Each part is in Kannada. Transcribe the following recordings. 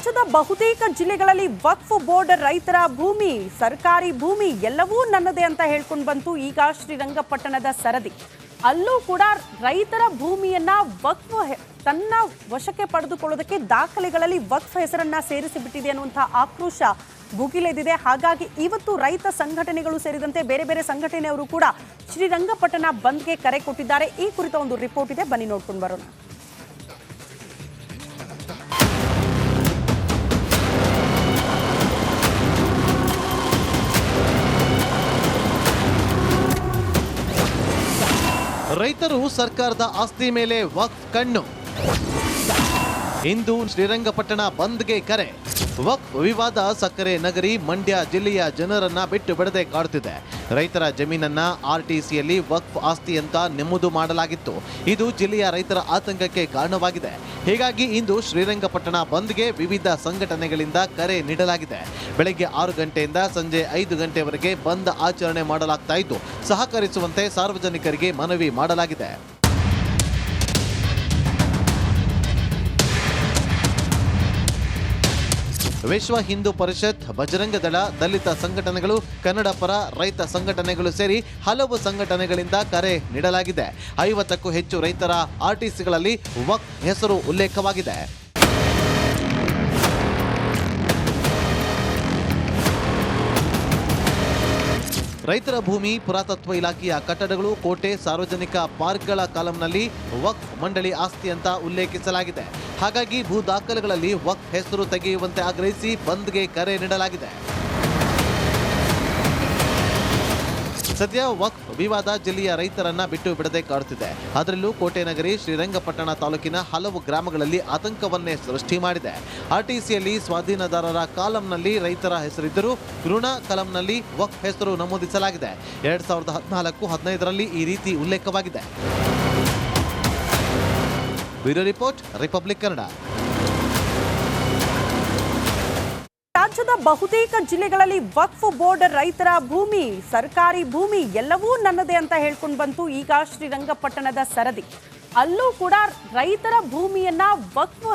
ರಾಜ್ಯದ ಬಹುತೇಕ ಜಿಲ್ಲೆಗಳಲ್ಲಿ ವಕ್ಫ್ ಬೋರ್ಡ್ ರೈತರ ಭೂಮಿ, ಸರ್ಕಾರಿ ಭೂಮಿ ಎಲ್ಲವೂ ನನ್ನದೇ ಅಂತ ಹೇಳ್ಕೊಂಡು ಬಂತು ಈಗ ಶ್ರೀರಂಗಪಟ್ಟಣದ ಸರದಿ. ಅಲ್ಲೂ ಕೂಡ ರೈತರ ಭೂಮಿಯನ್ನ ವಕ್ಫ್ ತನ್ನ ವಶಕ್ಕೆ ಪಡೆದುಕೊಳ್ಳೋದಕ್ಕೆ ದಾಖಲೆಗಳಲ್ಲಿ ವಕ್ಫ್ ಹೆಸರನ್ನ ಸೇರಿಸಿಬಿಟ್ಟಿದೆ ಅನ್ನುವಂತಹ ಆಕ್ರೋಶ ಭುಗಿಲೆದಿದೆ. ಹಾಗಾಗಿ ಇವತ್ತು ರೈತ ಸಂಘಟನೆಗಳು ಸೇರಿದಂತೆ ಬೇರೆ ಬೇರೆ ಸಂಘಟನೆಯವರು ಕೂಡ ಶ್ರೀರಂಗಪಟ್ಟಣ ಬಂದ್ಗೆ ಕರೆ ಕೊಟ್ಟಿದ್ದಾರೆ. ಈ ಕುರಿತ ಒಂದು ರಿಪೋರ್ಟ್ ಇದೆ. ಬನ್ನಿ ನೋಡ್ಕೊಂಡು ಬರೋಣ. ರೈತರು ಸರ್ಕಾರದ ಆಸ್ತಿ ಮೇಲೆ ವಕ್ ಕಣ್ಣು. ಇಂದು ಶ್ರೀರಂಗಪಟ್ಟಣ ಬಂದ್ಗೆ ಕರೆ. ವಕ್ಫ್ ವಿವಾದ ಸಕ್ಕರೆ ನಗರಿ, ಮಂಡ್ಯ ಜಿಲ್ಲೆಯ ಜನರನ್ನ ಬಿಟ್ಟು ಬಿಡದೆ ಕಾಡುತ್ತಿದೆ ರೈತರ ಜಮೀನನ್ನ ಆರ್ಟಿಸಿಯಲ್ಲಿ ವಕ್ಫ್ ಆಸ್ತಿ ಅಂತ ನೆಮ್ಮದು ಮಾಡಲಾಗಿತ್ತು. ಇದು ಜಿಲ್ಲೆಯ ರೈತರ ಆತಂಕಕ್ಕೆ ಕಾರಣವಾಗಿದೆ. ಹೀಗಾಗಿ ಇಂದು ಶ್ರೀರಂಗಪಟ್ಟಣ ಬಂದ್ಗೆ ವಿವಿಧ ಸಂಘಟನೆಗಳಿಂದ ಕರೆ ನೀಡಲಾಗಿದೆ. ಬೆಳಗ್ಗೆ ಆರು ಗಂಟೆಯಿಂದ ಸಂಜೆ ಐದು ಗಂಟೆವರೆಗೆ ಬಂದ್ ಆಚರಣೆ ಮಾಡಲಾಗ್ತಾ ಇದ್ದು, ಸಹಕರಿಸುವಂತೆ ಸಾರ್ವಜನಿಕರಿಗೆ ಮನವಿ ಮಾಡಲಾಗಿದೆ. ವಿಶ್ವ ಹಿಂದೂ ಪರಿಷತ್, ಬಜರಂಗ ದಳ, ದಲಿತ ಸಂಘಟನೆಗಳು, ಕನ್ನಡ ಪರ ರೈತ ಸಂಘಟನೆಗಳು ಸೇರಿ ಹಲವು ಸಂಘಟನೆಗಳಿಂದ ಕರೆ ನೀಡಲಾಗಿದೆ. ಐವತ್ತಕ್ಕೂ ಹೆಚ್ಚು ರೈತರ ಆರ್ಟಿಸಿಗಳಲ್ಲಿ ವಕ್ ಹೆಸರು ಉಲ್ಲೇಖವಾಗಿದೆ. ರೈತರ ಭೂಮಿ, ಪುರಾತತ್ವ ಇಲಾಖೆಯ ಕಟ್ಟಡಗಳು, ಕೋಟೆ, ಸಾರ್ವಜನಿಕ ಪಾರ್ಕ್ಗಳ ಕಾಲಂನಲ್ಲಿ ವಕ್ಫ್ ಮಂಡಳಿ ಆಸ್ತಿ ಅಂತ ಉಲ್ಲೇಖಿಸಲಾಗಿದೆ. ಹಾಗಾಗಿ ಭೂ ದಾಖಲೆಗಳಲ್ಲಿ ವಕ್ಫ್ ಹೆಸರು ತೆಗೆಯುವಂತೆ ಆಗ್ರಹಿಸಿ ಬಂದ್ಗೆ ಕರೆ ನೀಡಲಾಗಿದೆ. ಸದ್ಯ ವಕ್ಫ್ ವಿವಾದ ಜಿಲ್ಲೆಯ ರೈತರನ್ನ ಬಿಟ್ಟು ಬಿಡದೆ ಕಾಡುತ್ತಿದೆ. ಅದರಲ್ಲೂ ಕೋಟೆ ನಗರಿ ಶ್ರೀರಂಗಪಟ್ಟಣ ತಾಲೂಕಿನ ಹಲವು ಗ್ರಾಮಗಳಲ್ಲಿ ಆತಂಕವನ್ನೇ ಸೃಷ್ಟಿ ಮಾಡಿದೆ. ಆರ್ಟಿಸಿಯಲ್ಲಿ ಸ್ವಾಧೀನದಾರರ ಕಾಲಂನಲ್ಲಿ ರೈತರ ಹೆಸರಿದ್ದರೂ ಋಣ ಕಲಂನಲ್ಲಿ ವಕ್ಫ್ ಹೆಸರು ನಮೂದಿಸಲಾಗಿದೆ. ಎರಡ್ ಸಾವಿರದ ಹದಿನಾಲ್ಕು ಹದಿನೈದರಲ್ಲಿ ಈ ರೀತಿ ಉಲ್ಲೇಖವಾಗಿದೆ. Bureau report, Republic Kannada. ರಾಜ್ಯದ ಬಹುತೇಕ ಜಿಲ್ಲೆಗಳಲ್ಲಿ ವಕ್ಫ್ ಬೋರ್ಡ್ ರೈತರ ಭೂಮಿ, ಸರ್ಕಾರಿ ಭೂಮಿ ಎಲ್ಲವೂ ನನ್ನದೇ ಅಂತ ಹೇಳ್ಕೊಂಡು ಬಂತು ಈಗ ಶ್ರೀರಂಗಪಟ್ಟಣದ ಸರದಿ. ಅಲ್ಲೂ ಕೂಡ ರೈತರ ಭೂಮಿಯನ್ನ ವಕ್ಫ್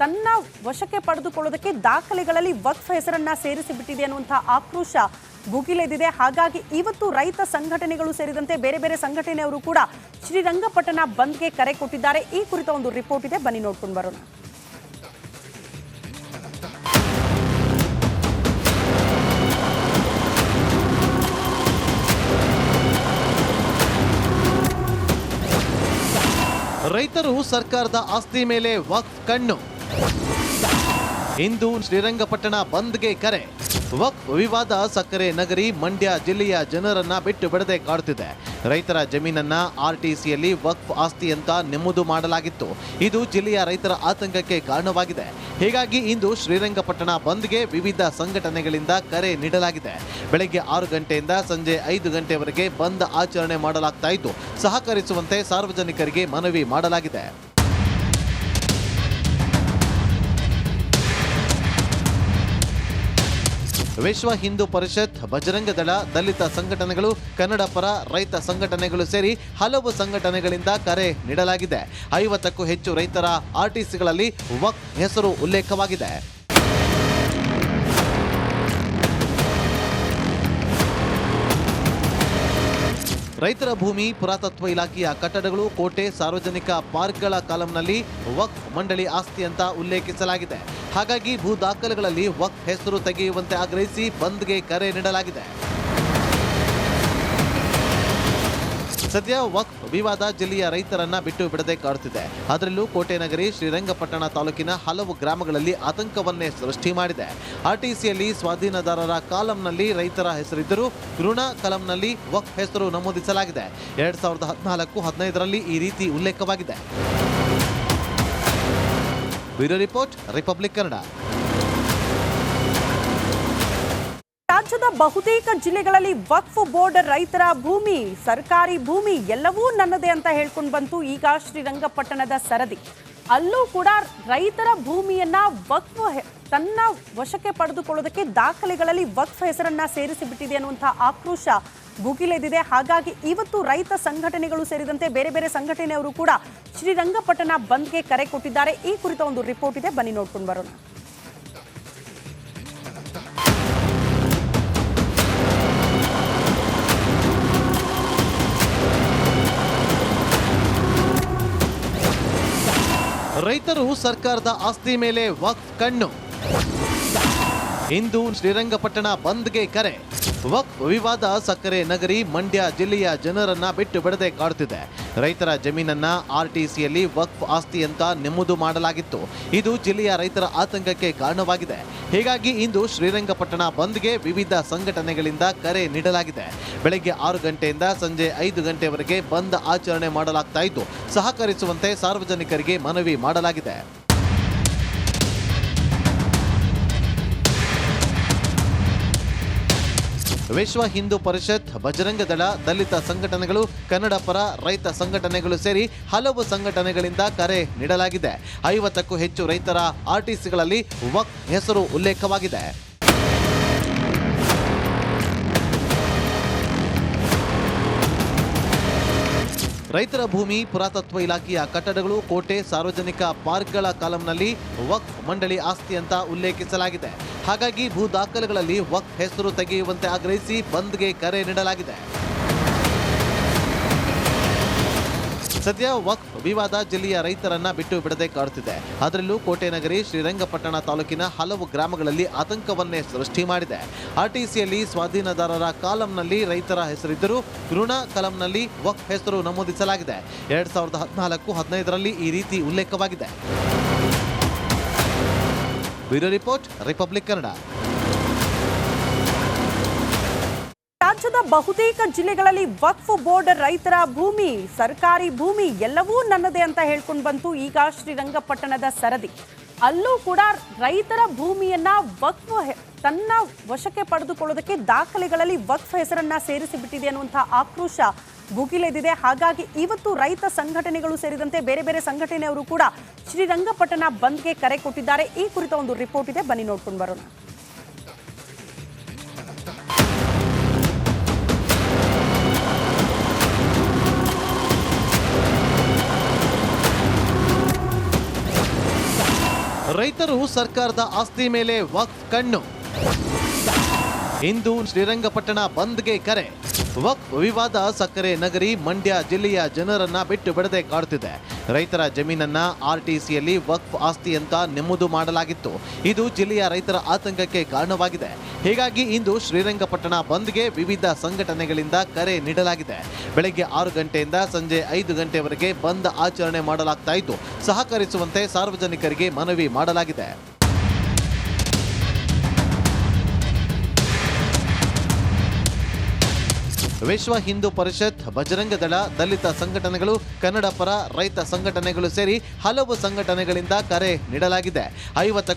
ತನ್ನ ವಶಕ್ಕೆ ಪಡೆದುಕೊಳ್ಳೋದಕ್ಕೆ ದಾಖಲೆಗಳಲ್ಲಿ ವಕ್ಫ್ ಹೆಸರನ್ನ ಸೇರಿಸಿ ಬಿಟ್ಟಿದೆ ಅನ್ನುವಂತಹ ಆಕ್ರೋಶ ಭುಗಿಲೆದಿದೆ. ಹಾಗಾಗಿ ಇವತ್ತು ರೈತ ಸಂಘಟನೆಗಳು ಸೇರಿದಂತೆ ಬೇರೆ ಬೇರೆ ಸಂಘಟನೆಯವರು ಕೂಡ ಶ್ರೀರಂಗಪಟ್ಟಣ ಬಂದ್ಗೆ ಕರೆ ಕೊಟ್ಟಿದ್ದಾರೆ. ಈ ಕುರಿತ ಒಂದು ರಿಪೋರ್ಟ್ ಇದೆ. ಬನ್ನಿ ನೋಡ್ಕೊಂಡು ಬರೋಣ. ರೈತರು ಸರ್ಕಾರದ ಆಸ್ತಿ ಮೇಲೆ ವಕ್ಫ್ ಕಣ್ಣು. ಇಂದು ಶ್ರೀರಂಗಪಟ್ಟಣ ಬಂದ್ಗೆ ಕರೆ. ವಕ್ಫ್ ವಿವಾದ ಸಕ್ಕರೆ ನಗರಿ, ಮಂಡ್ಯ ಜಿಲ್ಲೆಯ ಜನರನ್ನ ಬಿಟ್ಟು ಬಿಡದೆ ಕಾಡುತ್ತಿದೆ. ರೈತರ ಜಮೀನನ್ನ ಆರ್ಟಿಸಿಯಲ್ಲಿ ವಕ್ಫ್ ಆಸ್ತಿ ಅಂತ ನೆಮ್ಮದು ಮಾಡಲಾಗಿತ್ತು. ಇದು ಜಿಲ್ಲೆಯ ರೈತರ ಆತಂಕಕ್ಕೆ ಕಾರಣವಾಗಿದೆ. ಹೀಗಾಗಿ ಇಂದು ಶ್ರೀರಂಗಪಟ್ಟಣ ಬಂದ್ಗೆ ವಿವಿಧ ಸಂಘಟನೆಗಳಿಂದ ಕರೆ ನೀಡಲಾಗಿದೆ. ಬೆಳಗ್ಗೆ ಆರು ಗಂಟೆಯಿಂದ ಸಂಜೆ ಐದು ಗಂಟೆವರೆಗೆ ಬಂದ್ ಆಚರಣೆ ಮಾಡಲಾಗ್ತಾ ಇದ್ದು, ಸಹಕರಿಸುವಂತೆ ಸಾರ್ವಜನಿಕರಿಗೆ ಮನವಿ ಮಾಡಲಾಗಿದೆ. ವಿಶ್ವ ಹಿಂದೂ ಪರಿಷತ್, ಬಜರಂಗ ದಳ, ದಲಿತ ಸಂಘಟನೆಗಳು, ಕನ್ನಡ ಪರ ರೈತ ಸಂಘಟನೆಗಳು ಸೇರಿ ಹಲವು ಸಂಘಟನೆಗಳಿಂದ ಕರೆ ನೀಡಲಾಗಿದೆ. ಐವತ್ತಕ್ಕೂ ಹೆಚ್ಚು ರೈತರ ಆರ್ಟಿಸಿಗಳಲ್ಲಿ ವಕ್ ಹೆಸರು ಉಲ್ಲೇಖವಾಗಿದೆ. ರೈತರ ಭೂಮಿ, ಪುರಾತತ್ವ ಇಲಾಖೆಯ ಕಟ್ಟಡಗಳು, ಕೋಟೆ, ಸಾರ್ವಜನಿಕ ಪಾರ್ಕ್ಗಳ ಕಾಲಂನಲ್ಲಿ ವಕ್ ಮಂಡಳಿ ಆಸ್ತಿ ಅಂತ ಉಲ್ಲೇಖಿಸಲಾಗಿದೆ. ಹಾಗಾಗಿ ಭೂ ದಾಖಲೆಗಳಲ್ಲಿ ವಕ್ ಹೆಸರು ತೆಗೆಯುವಂತೆ ಆಗ್ರಹಿಸಿ ಬಂದ್ಗೆ ಕರೆ ನೀಡಲಾಗಿದೆ. ಸದ್ಯ ವಕ್ಫ್ ವಿವಾದ ಜಿಲ್ಲೆಯ ರೈತರನ್ನ ಬಿಟ್ಟು ಬಿಡದೆ ಕಾಡುತ್ತಿದೆ. ಅದರಲ್ಲೂ ಕೋಟೆ ನಗರಿ ಶ್ರೀರಂಗಪಟ್ಟಣ ತಾಲೂಕಿನ ಹಲವು ಗ್ರಾಮಗಳಲ್ಲಿ ಆತಂಕವನ್ನೇ ಸೃಷ್ಟಿ ಮಾಡಿದೆ. ಆರ್ಟಿಸಿಯಲ್ಲಿ ಸ್ವಾಧೀನದಾರರ ಕಾಲಂನಲ್ಲಿ ರೈತರ ಹೆಸರಿದ್ದರೂ ಋಣ ಕಲಂನಲ್ಲಿ ವಕ್ಫ್ ಹೆಸರು ನಮೂದಿಸಲಾಗಿದೆ. ಎರಡ್ ಸಾವಿರದ ಹದಿನಾಲ್ಕು ಹದಿನೈದರಲ್ಲಿ ಈ ರೀತಿ ಉಲ್ಲೇಖವಾಗಿದೆ. Bureau report, Republic Kannada. ರಾಜ್ಯದ ಬಹುತೇಕ ಜಿಲ್ಲೆಗಳಲ್ಲಿ ವಕ್ಫ್ ಬೋರ್ಡ್ ರೈತರ ಭೂಮಿ, ಸರ್ಕಾರಿ ಭೂಮಿ ಎಲ್ಲವೂ ನನ್ನದೇ ಅಂತ ಹೇಳ್ಕೊಂಡು ಬಂತು ಈಗ ಶ್ರೀರಂಗಪಟ್ಟಣದ ಸರದಿ. ಅಲ್ಲೂ ಕೂಡ ರೈತರ ಭೂಮಿಯನ್ನ ವಕ್ಫ್ ತನ್ನ ವಶಕ್ಕೆ ಪಡೆದುಕೊಳ್ಳೋದಕ್ಕೆ ದಾಖಲೆಗಳಲ್ಲಿ ವಕ್ಫ್ ಹೆಸರನ್ನ ಸೇರಿಸಿ ಬಿಟ್ಟಿದೆ ಅನ್ನುವಂತಹ ಆಕ್ರೋಶ ಭುಗಿಲೆದಿದೆ. ಹಾಗಾಗಿ ಇವತ್ತು ರೈತ ಸಂಘಟನೆಗಳು ಸೇರಿದಂತೆ ಬೇರೆ ಬೇರೆ ಸಂಘಟನೆಯವರು ಕೂಡ ಶ್ರೀರಂಗಪಟ್ಟಣ ಬಂದ್ಗೆ ಕರೆ ಕೊಟ್ಟಿದ್ದಾರೆ. ಈ ಕುರಿತ ಒಂದು ರಿಪೋರ್ಟ್ ಇದೆ. ಬನ್ನಿ ನೋಡ್ಕೊಂಡು ಬರೋಣ. ರೈತರು ಸರ್ಕಾರದ ಆಸ್ತಿ ಮೇಲೆ ವಕ್ ಕಣ್ಣು. ಇಂದು ಶ್ರೀರಂಗಪಟ್ಟಣ ಬಂದ್ಗೆ ಕರೆ. ವಕ್ಫ್ ವಿವಾದ ಸಕ್ಕರೆ ನಗರಿ, ಮಂಡ್ಯ ಜಿಲ್ಲೆಯ ಜನರನ್ನ ಬಿಟ್ಟು ಬಿಡದೆ ಕಾಡುತ್ತಿದೆ. ರೈತರ ಜಮೀನನ್ನ ಆರ್ಟಿಸಿಯಲ್ಲಿ ವಕ್ಫ್ ಆಸ್ತಿ ಅಂತ ನೆಮ್ಮದು ಮಾಡಲಾಗಿತ್ತು. ಇದು ಜಿಲ್ಲೆಯ ರೈತರ ಆತಂಕಕ್ಕೆ ಕಾರಣವಾಗಿದೆ. ಹೀಗಾಗಿ ಇಂದು ಶ್ರೀರಂಗಪಟ್ಟಣ ಬಂದ್ಗೆ ವಿವಿಧ ಸಂಘಟನೆಗಳಿಂದ ಕರೆ ನೀಡಲಾಗಿದೆ. ಬೆಳಗ್ಗೆ ಆರು ಗಂಟೆಯಿಂದ ಸಂಜೆ ಐದು ಗಂಟೆವರೆಗೆ ಬಂದ್ ಆಚರಣೆ ಮಾಡಲಾಗ್ತಾ ಇದ್ದು, ಸಹಕರಿಸುವಂತೆ ಸಾರ್ವಜನಿಕರಿಗೆ ಮನವಿ ಮಾಡಲಾಗಿದೆ. ವಿಶ್ವ ಹಿಂದೂ ಪರಿಷತ್, ಬಜರಂಗ ದಳ, ದಲಿತ ಸಂಘಟನೆಗಳು, ಕನ್ನಡ ಪರ ರೈತ ಸಂಘಟನೆಗಳು ಸೇರಿ ಹಲವು ಸಂಘಟನೆಗಳಿಂದ ಕರೆ ನೀಡಲಾಗಿದೆ. ಐವತ್ತಕ್ಕೂ ಹೆಚ್ಚು ರೈತರ ಆರ್ಟಿಸಿಗಳಲ್ಲಿ ವಕ್ ಹೆಸರು ಉಲ್ಲೇಖವಾಗಿದೆ. ರೈತರ ಭೂಮಿ, ಪುರಾತತ್ವ ಇಲಾಖೆಯ ಕಟ್ಟಡಗಳು, ಕೋಟೆ, ಸಾರ್ವಜನಿಕ ಪಾರ್ಕ್ಗಳ ಕಾಲಂನಲ್ಲಿ ವಕ್ಫ್ ಮಂಡಳಿ ಆಸ್ತಿ ಅಂತ ಉಲ್ಲೇಖಿಸಲಾಗಿದೆ. ಹಾಗಾಗಿ ಭೂ ದಾಖಲೆಗಳಲ್ಲಿ ವಕ್ಫ್ ಹೆಸರು ತೆಗೆಯುವಂತೆ ಆಗ್ರಹಿಸಿ ಬಂದ್ಗೆ ಕರೆ ನೀಡಲಾಗಿದೆ. ಸದ್ಯ ವಕ್ಫ್ ವಿವಾದ ಜಿಲ್ಲೆಯ ರೈತರನ್ನ ಬಿಟ್ಟು ಬಿಡದೆ ಕಾಡುತ್ತಿದೆ. ಅದರಲ್ಲೂ ಕೋಟೆ ನಗರಿ ಶ್ರೀರಂಗಪಟ್ಟಣ ತಾಲೂಕಿನ ಹಲವು ಗ್ರಾಮಗಳಲ್ಲಿ ಆತಂಕವನ್ನೇ ಸೃಷ್ಟಿ ಮಾಡಿದೆ. ಆರ್ಟಿಸಿಯಲ್ಲಿ ಸ್ವಾಧೀನದಾರರ ಕಾಲಂನಲ್ಲಿ ರೈತರ ಹೆಸರಿದ್ದರೂ ಋಣ ಕಲಂನಲ್ಲಿ ವಕ್ಫ್ ಹೆಸರು ನಮೂದಿಸಲಾಗಿದೆ. ಎರಡ್ ಸಾವಿರದ ಹದಿನಾಲ್ಕು ಹದಿನೈದರಲ್ಲಿ ಈ ರೀತಿ ಉಲ್ಲೇಖವಾಗಿದೆ. Bureau report, Republic Kannada. ರಾಜ್ಯದ ಬಹುತೇಕ ಜಿಲ್ಲೆಗಳಲ್ಲಿ ವಕ್ಫ್ ಬೋರ್ಡ್ ರೈತರ ಭೂಮಿ, ಸರ್ಕಾರಿ ಭೂಮಿ ಎಲ್ಲವೂ ನನ್ನದೇ ಅಂತ ಹೇಳ್ಕೊಂಡು ಬಂತು ಈಗ ಶ್ರೀರಂಗಪಟ್ಟಣದ ಸರದಿ. ಅಲ್ಲೂ ಕೂಡ ರೈತರ ಭೂಮಿಯನ್ನ ವಕ್ಫ್ ತನ್ನ ವಶಕ್ಕೆ ಪಡೆದುಕೊಳ್ಳೋದಕ್ಕೆ ದಾಖಲೆಗಳಲ್ಲಿ ವಕ್ಫ್ ಹೆಸರನ್ನ ಸೇರಿಸಿ ಬಿಟ್ಟಿದೆ ಅನ್ನುವಂತಹ ಆಕ್ರೋಶ ಭುಗಿಲೆದಿದೆ. ಹಾಗಾಗಿ ಇವತ್ತು ರೈತ ಸಂಘಟನೆಗಳು ಸೇರಿದಂತೆ ಬೇರೆ ಬೇರೆ ಸಂಘಟನೆಯವರು ಕೂಡ ಶ್ರೀರಂಗಪಟ್ಟಣ ಬಂದ್ಗೆ ಕರೆ ಕೊಟ್ಟಿದ್ದಾರೆ. ಈ ಕುರಿತ ಒಂದು ರಿಪೋರ್ಟ್ ಇದೆ. ಬನ್ನಿ ನೋಡ್ಕೊಂಡು ಬರೋಣ. ರೈತರು ಸರ್ಕಾರದ ಆಸ್ತಿ ಮೇಲೆ ವಕ್ ಕಣ್ಣು. ಇಂದು ಶ್ರೀರಂಗಪಟ್ಟಣ ಬಂದ್ಗೆ ಕರೆ. ವಕ್ಫ್ ವಿವಾದ ಸಕ್ಕರೆ ನಗರಿ ಮಂಡ್ಯ ಜಿಲ್ಲೆಯ ಜನರನ್ನ ಬಿಟ್ಟು ಬಿಡದೆ ಕಾಡುತ್ತಿದೆ. ರೈತರ ಜಮೀನನ್ನ ಆರ್ಟಿಸಿಯಲ್ಲಿ ವಕ್ಫ್ ಆಸ್ತಿ ಅಂತ ನೆಮ್ಮದು ಮಾಡಲಾಗಿತ್ತು. ಇದು ಜಿಲ್ಲೆಯ ರೈತರ ಆತಂಕಕ್ಕೆ ಕಾರಣವಾಗಿದೆ. ಹೀಗಾಗಿ ಇಂದು ಶ್ರೀರಂಗಪಟ್ಟಣ ಬಂದ್ಗೆ ವಿವಿಧ ಸಂಘಟನೆಗಳಿಂದ ಕರೆ ನೀಡಲಾಗಿದೆ. ಬೆಳಗ್ಗೆ ಆರು ಗಂಟೆಯಿಂದ ಸಂಜೆ ಐದು ಗಂಟೆವರೆಗೆ ಬಂದ್ ಆಚರಣೆ ಮಾಡಲಾಗ್ತಾ ಇದ್ದು, ಸಹಕರಿಸುವಂತೆ ಸಾರ್ವಜನಿಕರಿಗೆ ಮನವಿ ಮಾಡಲಾಗಿದೆ. ವಿಶ್ವ ಹಿಂದೂ ಪರಿಷತ್, ಬಜರಂಗ ದಳ, ದಲಿತ ಸಂಘಟನೆಗಳು, ಕನ್ನಡ ಪರ ರೈತ ಸಂಘಟನೆಗಳು ಸೇರಿ ಹಲವು ಸಂಘಟನೆಗಳಿಂದ ಕರೆ ನೀಡಲಾಗಿದೆ. ಐವತ್ತಕ್ಕೂ